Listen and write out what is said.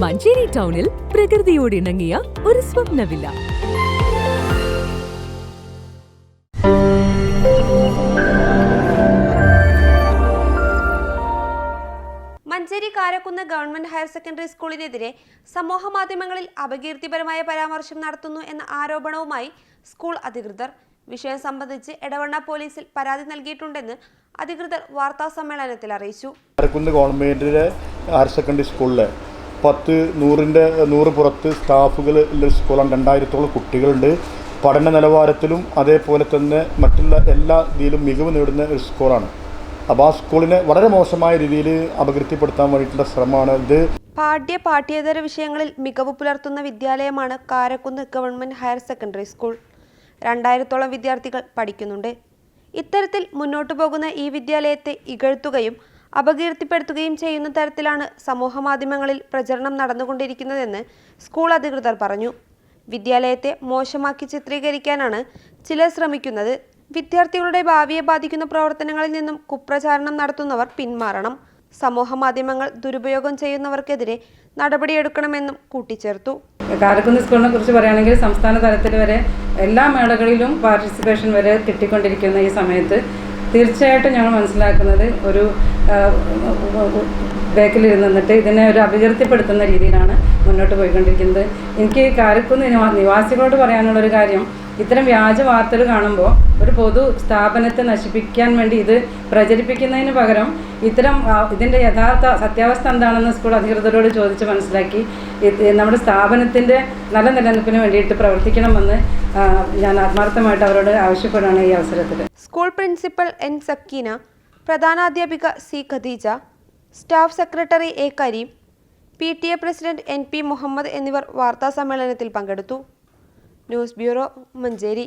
മഞ്ചേരി ടൗണിൽ പ്രകൃതിയോട് ഇണങ്ങിയ ഒരു സ്വപ്നവില്ല. Manjeri Karakkunnu government higher secondary സ്കൂളിനെതിരെ സമൂഹ മാധ്യമങ്ങളിൽ അപകീർത്തിപരമായ പരാമർശം നടത്തുന്നു എന്ന ആരോപണവുമായി സ്കൂൾ അധികൃതർ. വിഷയം സംബന്ധിച്ച് എടവണ്ണ പോലീസിൽ പരാതി നൽകിയിട്ടുണ്ടെന്ന് അധികൃതർ വാർത്താ സമ്മേളനത്തിൽ അറിയിച്ചു. കാരക്കുന്ന് ഗവൺമെന്റ് ഹയർ സെക്കൻഡറി സ്കൂളിൽ പത്ത് നൂറിന്റെ നൂറ് പുറത്ത് സ്റ്റാഫുകൾ ഉള്ള സ്കൂളാണ്. രണ്ടായിരത്തോളം കുട്ടികളുണ്ട്. പഠന നിലവാരത്തിലും അതേപോലെ തന്നെ മറ്റുള്ള എല്ലാ ഇതിലും മികവ് നേടുന്ന ഒരു സ്കൂളാണ്. അപ്പോൾ ആ സ്കൂളിനെ വളരെ മോശമായ രീതിയിൽ അപകീർത്തിപ്പെടുത്താൻ വേണ്ടിയിട്ടുള്ള ശ്രമമാണ് ഇത്. പാഠ്യ പാഠ്യേതര വിഷയങ്ങളിൽ മികവ് പുലർത്തുന്ന വിദ്യാലയമാണ് Karakkunnu government higher secondary school. രണ്ടായിരത്തോളം വിദ്യാർത്ഥികൾ പഠിക്കുന്നുണ്ട്. ഇത്തരത്തിൽ മുന്നോട്ടു പോകുന്ന ഈ വിദ്യാലയത്തെ ഇകഴ്ത്തുകയും അപകീർത്തിപ്പെടുത്തുകയും ചെയ്യുന്ന തരത്തിലാണ് സമൂഹ മാധ്യമങ്ങളിൽ പ്രചരണം നടന്നുകൊണ്ടിരിക്കുന്നതെന്ന് സ്കൂൾ അധികൃതർ പറഞ്ഞു. വിദ്യാലയത്തെ മോശമാക്കി ചിത്രീകരിക്കാനാണ് ചിലർ ശ്രമിക്കുന്നത്. വിദ്യാർത്ഥികളുടെ ഭാവിയെ ബാധിക്കുന്ന പ്രവർത്തനങ്ങളിൽ നിന്നും കുപ്രചാരണം നടത്തുന്നവർ പിന്മാറണം. സമൂഹ മാധ്യമങ്ങൾ ദുരുപയോഗം ചെയ്യുന്നവർക്കെതിരെ നടപടിയെടുക്കണമെന്നും കൂട്ടിച്ചേർത്തു. കാരക്കുന്ന് സ്കൂളിനെ കുറിച്ച് പറയുകയാണെങ്കിൽ സംസ്ഥാന തലത്തിൽ വരെ എല്ലാ മേളകളിലും പാർട്ടിസിപ്പേഷൻ വരെ കിട്ടിക്കൊണ്ടിരിക്കുന്ന ഈ സമയത്ത് തീർച്ചയായിട്ടും ഞങ്ങൾ മനസ്സിലാക്കുന്നത് ഒരു ബേക്കിൽ ഇരുന്നിട്ട് ഇതിനെ ഒരു അപകീർത്തിപ്പെടുത്തുന്ന രീതിയിലാണ് മുന്നോട്ട് പോയിക്കൊണ്ടിരിക്കുന്നത്. എനിക്ക് കാരക്കുന്ന് നിവാസികളോട് പറയാനുള്ളൊരു കാര്യം ഇത്തരം വ്യാജ വാർത്തകൾ കാണുമ്പോൾ ഒരു പൊതു സ്ഥാപനത്തെ നശിപ്പിക്കാൻ വേണ്ടി ഇത് പ്രചരിപ്പിക്കുന്നതിന് പകരം ഇത്തരം ഇതിന്റെ യഥാർത്ഥ സത്യാവസ്ഥ എന്താണെന്ന് സ്കൂൾ അധികൃതരോട് ചോദിച്ച് മനസ്സിലാക്കി. നമ്മുടെ സ്ഥാപനത്തിന്റെ നല്ല നിലനിൽപ്പിന് വേണ്ടിയിട്ട് പ്രവർത്തിക്കണമെന്ന് ഞാൻ ആത്മാർത്ഥമായിട്ട് അവരോട് ആവശ്യപ്പെടുകയാണ് ഈ അവസരത്തിൽ school principal N Sakeena പ്രധാനാധ്യാപിക C Khadeeja staff secretary A Kareem P T A president N P Muhammad എന്നിവർ വാർത്താ സമ്മേളനത്തിൽ പങ്കെടുത്തു. News bureau Manjeri.